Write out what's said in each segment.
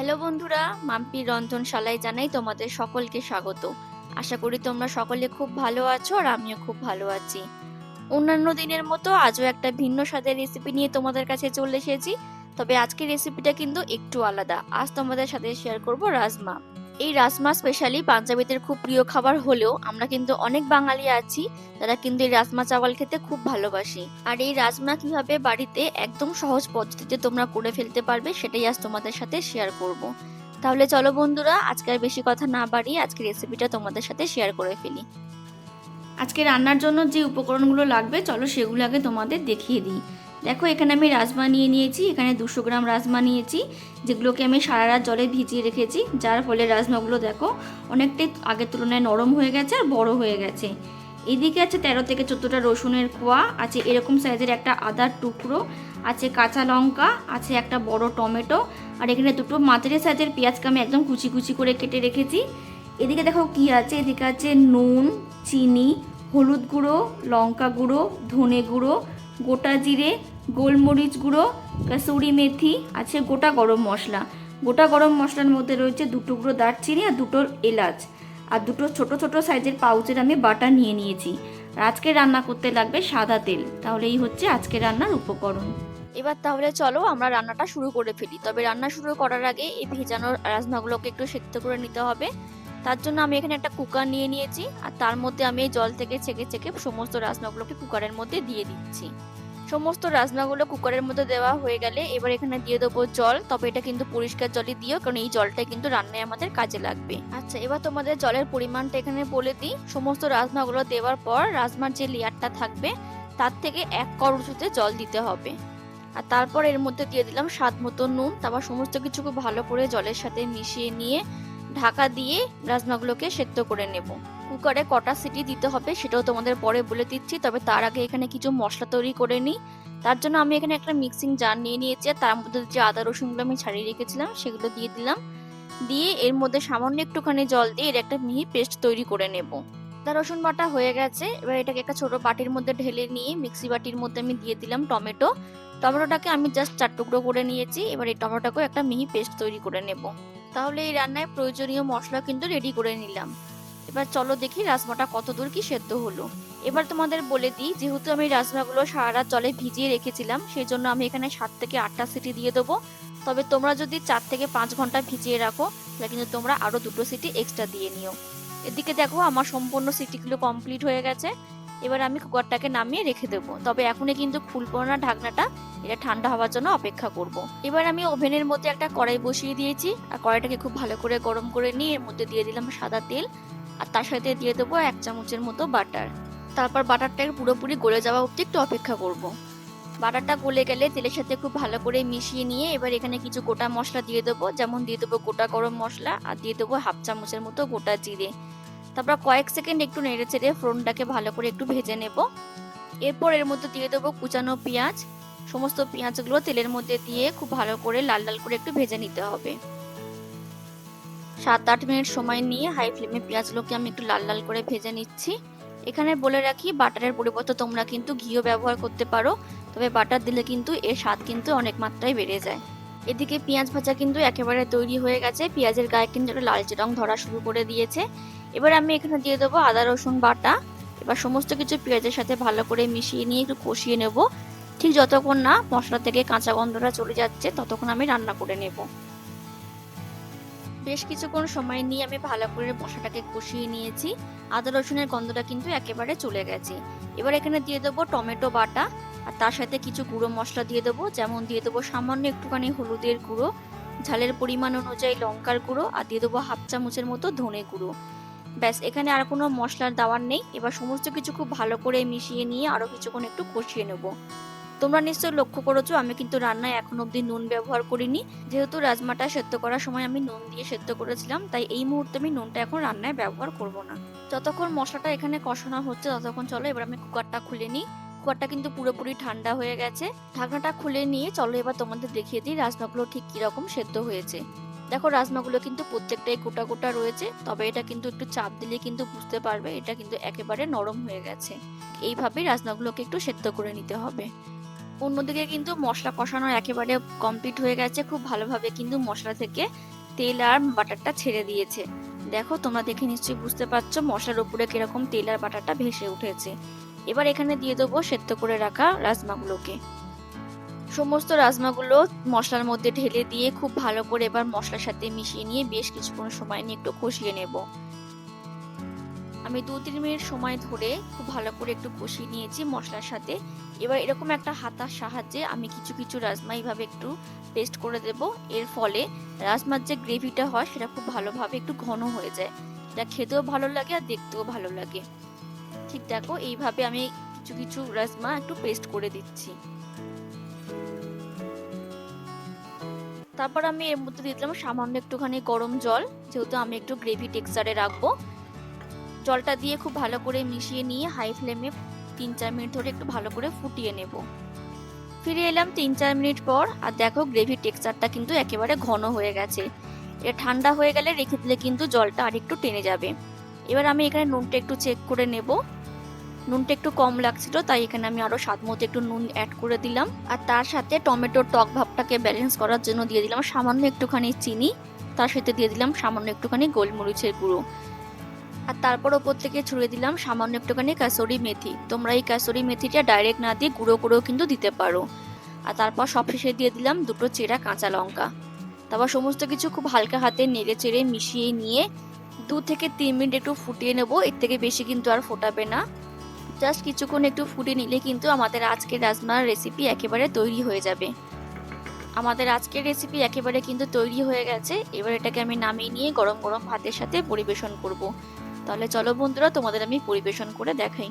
Hello বন্ধুরা, মাম্পি রন্ধনশালায় জানাই তোমাদের সকলকে স্বাগত। আশা করি তোমরা সকলে খুব ভালো আছো আর আমিও খুব ভালো আছি। অন্যান্য দিনের মতো আজও একটা ভিন্ন স্বাদের রেসিপি নিয়ে তোমাদের কাছে চলে এসেছি। তবে আজকের রেসিপিটা কিন্তু একটু আলাদা। আজ তোমাদের সাথে শেয়ার করব রাজমা। এই রাজমা স্পেশালি পাঞ্জাবিদের খুব প্রিয় খাবার হলেও আমরা কিন্তু অনেক বাঙালি আছি, তারা কিন্তু এই রাজমা চাওয়াল খেতে খুব ভালোবাসি। আর এই রাজমা কীভাবে বাড়িতে একদম সহজ পদ্ধতিতে তোমরা করে ফেলতে পারবে সেটাই আজ তোমাদের সাথে শেয়ার করব। তাহলে চলো বন্ধুরা, আজকে আর বেশি কথা না বাড়িয়ে আজকে রেসিপিটা তোমাদের সাথে শেয়ার করে ফেলি। আজকে রান্নার জন্য যে উপকরণগুলো লাগবে, চলো সেগুলো আগে তোমাদের দেখিয়ে দিই। দেখো, এখানে আমি রাজমা নিয়ে নিয়েছি, এখানে দুশো গ্রাম রাজমা নিয়েছি যেগুলোকে আমি সারা রাত জলে ভিজিয়ে রেখেছি, যার ফলে রাজমাগুলো দেখো অনেকটাই আগের তুলনায় নরম হয়ে গেছে আর বড় হয়ে গেছে। এদিকে আছে তেরো থেকে চোদ্দোটা রসুনের কোয়া, আছে এরকম সাইজের একটা আদার টুকরো, আছে কাঁচা লঙ্কা, আছে একটা বড় টমেটো, আর এখানে দুটো মাঝারি সাইজের পেঁয়াজকে আমি একদম কুচি কুচি করে কেটে রেখেছি। এদিকে দেখো কি আছে, এদিকে আছে নুন, চিনি, হলুদ গুঁড়ো, লঙ্কা গুঁড়ো, ধনে গুঁড়ো গোটা জিরে, গোলমরিচ গুঁড়ো, কাসুরি মেথি, আছে গোটা গরম মশলা। গোটা গরম মশলার মধ্যে রয়েছে দুটো গুঁড়ো দারচিনি আর দুটো এলাচ। আর দুটো ছোট ছোট সাইজের পাউচের আমি বাটার নিয়ে নিয়েছি। আর আজকে রান্না করতে লাগবে সাদা তেল। তাহলে এই হচ্ছে আজকে রান্নার উপকরণ। এবার তাহলে চলো আমরা রান্নাটা শুরু করে ফেলি। তবে রান্না শুরু করার আগে এই ভেজানোর রাজমাগুলোকে একটু সেদ্ধ করে নিতে হবে। তার জন্য আমি এখানে একটা কুকার নিয়ে নিয়েছি, আর তার মধ্যে আমি এই জল থেকে ছেঁকে ছেঁকে সমস্ত রাজমাগুলোকে কুকারের মধ্যে দিয়ে দিচ্ছি। সমস্ত রাজমাগুলো কুকারের মধ্যে দেওয়া হয়ে গেলে এবার এখানে দিয়ে দেবো জল। তবে এটা কিন্তু পরিষ্কার জলই দিও, কারণ এই জলটা কিন্তু রান্নায় আমাদের কাজে লাগবে। আচ্ছা এবার তোমাদের জলের পরিমাণটা এখানে বলে দিই। সমস্ত রাজমাগুলো দেওয়ার পর রাজমার যে লেয়ারটা থাকবে, তার থেকে এক কর উঁচুতে জল দিতে হবে। আর তারপর এর মধ্যে দিয়ে দিলাম স্বাদ মতো নুন। তারপর সমস্ত কিছুকে ভালো করে জলের সাথে মিশিয়ে নিয়ে ঢাকা দিয়ে রাজমাগুলোকে সেদ্ধ করে নেব। কুকারে কটা সিটি দিতে হবে সেটাও তোমাদের পরে বলে দিচ্ছি, তবে তার আগে এখানে কিছু মশলা তৈরি করে নিই। তার জন্য আমি এখানে একটা মিক্সিং জার নিয়ে নিয়েছি তার মধ্যে যে আদা রসুনগুলো আমি ছাড়িয়ে রেখেছিলাম সেগুলো দিয়ে দিলাম। দিয়ে এর মধ্যে সামান্য একটুখানি জল দিয়ে এর একটা মিহি পেস্ট তৈরি করে নেব। আদা রসুন বাটা হয়ে গেছে, এবার এটাকে একটা ছোট বাটির মধ্যে ঢেলে নিয়ে মিক্সি বাটির মধ্যে আমি দিয়ে দিলাম টমেটো। টমেটোটাকে আমি জাস্ট চার টুকরো করে নিয়েছি, এবার এই টমেটোকেও একটা মিহি পেস্ট তৈরি করে নেব। তাহলে এই রান্নায় প্রয়োজনীয় মশলা কিন্তু রেডি করে নিলাম। এবার চলো দেখি রাজমাটা কত দূর কি সেদ্ধ হলো। এবার তোমাদের বলে দিই, যেহেতু আমি রাজমাগুলো সারা রাত জলে ভিজিয়ে রেখেছিলাম সেই জন্য আমি এখানে সাত থেকে আটটা সিটি দিয়ে দেবো। তবে তোমরা যদি চার থেকে পাঁচ ঘণ্টা ভিজিয়ে রাখো, তাহলে কিন্তু তোমরা আরও দুটো সিটি এক্সট্রা দিয়ে নিও। এদিকে দেখো আমার সম্পূর্ণ সিটিগুলো কমপ্লিট হয়ে গেছে। এবার আমি কুকারটাকে নামিয়ে রেখে দেবো তবে এখনই কিন্তু খুলবো না ঢাকনাটা, এটা ঠান্ডা হওয়ার জন্য অপেক্ষা করব। এবার আমি ওভেনের মধ্যে একটা কড়াই বসিয়ে দিয়েছি, আর কড়াইটাকে খুব ভালো করে গরম করে নিয়ে এর মধ্যে দিয়ে দিলাম সাদা তেল, আর তার সাথে দিয়ে দেবো এক চামচের মতো বাটার তারপর বাটারটাকে পুরোপুরি গলে যাওয়া অবধি একটু অপেক্ষা করব। বাটারটা গলে গেলে তেলের সাথে খুব ভালো করে মিশিয়ে নিয়ে এবার এখানে কিছু গোটা মশলা দিয়ে দেবো, যেমন দিয়ে দেবো গোটা গরম মশলা, আর দিয়ে দেবো হাফ চামচের মতো গোটা জিরে তারপর কয়েক সেকেন্ড একটু নেড়ে চেড়ে ফোড়নটাকে ভালো করে একটু ভেজে নেব। এরপর এর মধ্যে দিয়ে দেবো কুচানো পেঁয়াজ। সমস্ত পেঁয়াজগুলো তেলের মধ্যে দিয়ে খুব ভালো করে লাল লাল করে একটু ভেজে নিতে হবে। সাত আট মিনিট সময় নিয়ে হাই ফ্লেমে পেঁয়াজগুলোকে আমি একটু লাল লাল করে ভেজে নিচ্ছি। এখানে বলে রাখি, বাটারের পরিবর্তে তোমরা কিন্তু ঘিও ব্যবহার করতে পারো, তবে বাটার দিলে কিন্তু এর স্বাদ কিন্তু অনেক মাত্রায় বেড়ে যায়। এদিকে পেঁয়াজ ভাজা কিন্তু একেবারে তৈরি হয়ে গেছে। পেঁয়াজের গায়ে কিন্তু একটা লালচে রং ধরা শুরু করে দিয়েছে। এবার আমি এখানে দিয়ে দেবো আদা, রসুন বাটা। এবার সমস্ত কিছু পেঁয়াজের সাথে ভালো করে মিশিয়ে নিয়ে একটু কষিয়ে নেব। ঠিক যতক্ষণ না মশলা থেকে কাঁচা গন্ধটা চলে যাচ্ছে, ততক্ষণ আমি রান্না করে নেব। বেশ কিছুক্ষণ সময় নিয়ে আমি ভালো করে মশলাটাকে কষিয়ে নিয়েছি। আদা, রসুনের গন্ধটা কিন্তু একেবারে চলে গেছে। এবার এখানে দিয়ে দেবো টমেটো বাটা। আর তার সাথে কিছু গুঁড়ো মশলা দিয়ে দেবো। যেমন দিয়ে দেবো সামান্য একটুখানি হলুদের গুঁড়ো, ঝালের পরিমাণ অনুযায়ী লঙ্কার গুঁড়ো, আর দিয়ে দেবো হাফ চামচের মতো ধনে গুঁড়ো। ব্যাস, এখানে আর কোনো মশলার দেওয়ার নেই। এবার সমস্ত কিছু খুব ভালো করে মিশিয়ে নিয়ে আরও কিছুক্ষণ একটু কষিয়ে নেব। তোমরা নিশ্চয়ই লক্ষ্য করেছ, আমি কিন্তু রান্নায় এখন অবধি নুন ব্যবহার করিনি। যেহেতু রাজমাটা সেদ্ধ করার সময় আমি নুন দিয়ে সেদ্ধ করেছিলাম, তাই এই মুহূর্তে আমি নুনটা এখন রান্নায় ব্যবহার করব না। যতক্ষণ মশলাটা এখানে কষানো হচ্ছে, ততক্ষণ চলো, এবার আমি কুকারটা খুলে নিই। কুকারটা কিন্তু পুরোপুরি ঠান্ডা হয়ে গেছে। ঢাকনাটা খুলে নিয়ে চলো এবার তোমাদের দেখিয়ে দিই রাজমাগুলো ঠিক কীরকম সেদ্ধ হয়েছে। দেখো রাজমাগুলো কিন্তু প্রত্যেকটাই গোটা গোটা রয়েছে, তবে এটা কিন্তু একটু চাপ দিলে কিন্তু বুঝতে পারবে এটা কিন্তু একেবারে নরম হয়ে গেছে। এইভাবেই রাজমাগুলোকে একটু সেদ্ধ করে নিতে হবে। অন্যদিকে কিন্তু মশলা কষানো একেবারে কমপ্লিট হয়ে গেছে, খুব ভালোভাবে কিন্তু মশলা থেকে তেল আর বাটারটা ছেড়ে দিয়েছে। দেখো তোমরা দেখে নিশ্চয়ই বুঝতে পারছ মশলার উপরে কীরকম তেল আর বাটারটা ভেসে উঠেছে। এবার এখানে দিয়ে দেবো সেদ্ধ করে রাখা রাজমাগুলোকে। সমস্ত রাজমাগুলো মশলার মধ্যে ঢেলে দিয়ে খুব ভালো করে এবার মশলার সাথে মিশিয়ে নিয়ে বেশ কিছুক্ষণ সময় নিয়ে একটু কষিয়ে নেব। আমি দু তিন মিনিট সময় ধরে খুব ভালো করে একটু কষিয়ে নিয়েছি মশলার সাথে। এবার এরকম একটা হাতার সাহায্যে আমি কিছু কিছু রাজমা এইভাবে একটু পেস্ট করে দেব। এর ফলে রাজমার যে গ্রেভিটা হয় সেটা খুব ভালোভাবে একটু ঘন হয়ে যায়। এটা খেতেও ভালো লাগে আর দেখতেও ভালো লাগে। ঠিক দেখো, এইভাবে আমি কিছু কিছু রাজমা একটু পেস্ট করে দিচ্ছি। তারপর আমি এর মধ্যে দিয়ে দিলাম সামান্য একটুখানি গরম জল, যেহেতু আমি একটু গ্রেভি টেক্সচারে রাখব। জলটা দিয়ে খুব ভালো করে মিশিয়ে নিয়ে হাই ফ্লেমে তিন চার মিনিট ধরে একটু ভালো করে ফুটিয়ে নেব। ফিরে এলাম তিন চার মিনিট পর, আর দেখো গ্রেভি টেক্সচারটা কিন্তু একেবারে ঘন হয়ে গেছে। এটা ঠান্ডা হয়ে গেলে রেখে দিলে কিন্তু জলটা আর একটু টেনে যাবে। এবার আমি এখানে নুনটা একটু চেক করে নেব। নুনটা একটু কম লাগছিল, তাই এখানে আমি আরও স্বাদ মতো একটু নুন অ্যাড করে দিলাম। আর তার সাথে টমেটোর টক ভাবটাকে ব্যালেন্স করার জন্য দিয়ে দিলাম সামান্য একটুখানি চিনি। তার সাথে দিয়ে দিলাম সামান্য একটুখানি গোলমরিচের গুঁড়ো। আর তারপর ওপর থেকে ছড়িয়ে দিলাম সামান্য একটুখানি কাসরি মেথি। তোমরা এই কাসরি মেথিটা ডাইরেক্ট না দিয়ে গুঁড়ো করেও কিন্তু দিতে পারো। আর তারপর সব সবশেষে দিয়ে দিলাম দুটো চেরা কাঁচা লঙ্কা। তারপর সমস্ত কিছু খুব হালকা হাতে নেড়ে চেড়ে মিশিয়ে নিয়ে দু থেকে তিন মিনিট একটু ফুটিয়ে নেব, এর থেকে বেশি কিন্তু আর ফোটাবে না। জাস্ট কিছুক্ষণ একটু ফুটে নিলে কিন্তু আমাদের আজকের রাজমার রেসিপি একেবারে তৈরি হয়ে যাবে। আমাদের আজকের রেসিপি একেবারে কিন্তু তৈরি হয়ে গেছে। এবার এটাকে আমি নামিয়ে নিয়ে গরম গরম ভাতের সাথে পরিবেশন করব। তাহলে চলো বন্ধুরা, তোমাদের আমি পরিবেশন করে দেখাই।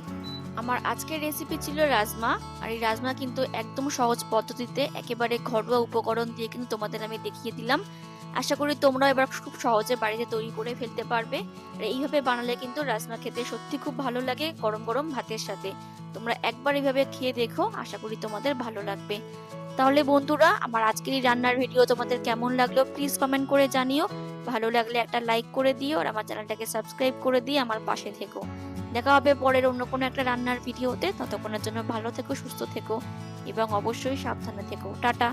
আমার আজকের রেসিপি ছিল রাজমা, আর এই রাজমা কিন্তু একদম সহজ পদ্ধতিতে একেবারে ঘরোয়া উপকরণ দিয়ে কিন্তু তোমাদের আমি দেখিয়ে দিলাম। আশা করি তোমরা এবার খুব সহজে বাড়িতে তৈরি করে ফেলতে পারবে। আর এইভাবে বানালে কিন্তু রাজমা খেতে সত্যি খুব ভালো লাগে গরম গরম ভাতের সাথে। তোমরা একবার এইভাবে খেয়ে দেখো, আশা করি তোমাদের ভালো লাগবে। তাহলে বন্ধুরা, আমার আজকের এই রান্নার ভিডিও তোমাদের কেমন লাগল প্লিজ কমেন্ট করে জানিও। ভালো লাগলে একটা লাইক করে দিও আর আমার চ্যানেলটাকে সাবস্ক্রাইব করে দিয়ে আমার পাশে থেকো। দেখা হবে পরের অন্য কোনো একটা রান্নার ভিডিওতে। ততক্ষণের জন্য ভালো থেকো, সুস্থ থেকো এবং অবশ্যই সাবধানে থেকো। টাটা।